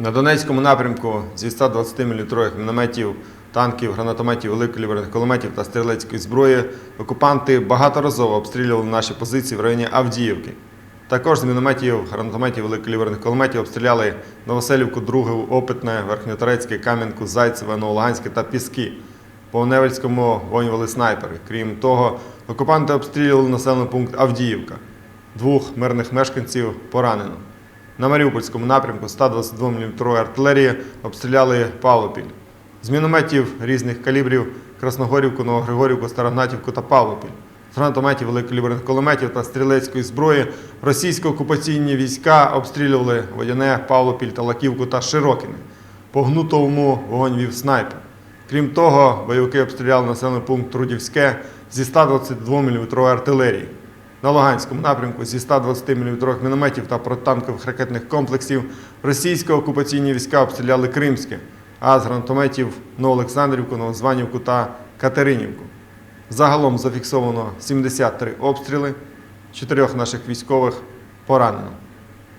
На Донецькому напрямку зі 120 мм мінометів, танків, гранатометів, великокаліберних кулеметів та стрілецької зброї окупанти багаторазово обстрілювали наші позиції в районі Авдіївки. Також з мінометів, гранатометів, великокаліберних кулеметів обстріляли Новоселівку, Другу, Опитне, Верхньоторецьке, Кам'янку, Зайцеве, Новолуганське та Піски. По Невельському воювали снайпери. Крім того, окупанти обстрілювали населений пункт Авдіївка. Двох мирних мешканців поранено. На Маріупольському напрямку 122 мм артилерії обстріляли Павлопіль. З мінометів різних калібрів Красногорівку, Новогригорівку, Старогнатівку та Павлопіль. З гранатометів, великокаліберних кулеметів та стрілецької зброї російсько-окупаційні війська обстрілювали Водяне, Павлопіль, Талаківку та Широкине. По гнутовому вогонь вів снайпер. Крім того, бойовики обстріляли населений пункт Трудівське зі 122 мм артилерії. На Луганському напрямку зі 120 мм мінометів та протитанкових ракетних комплексів російсько-окупаційні війська обстріляли Кримське, а з гранатометів Новоолександрівку, Новозванівку та Катеринівку. Загалом зафіксовано 73 обстріли, чотирьох наших військових поранено.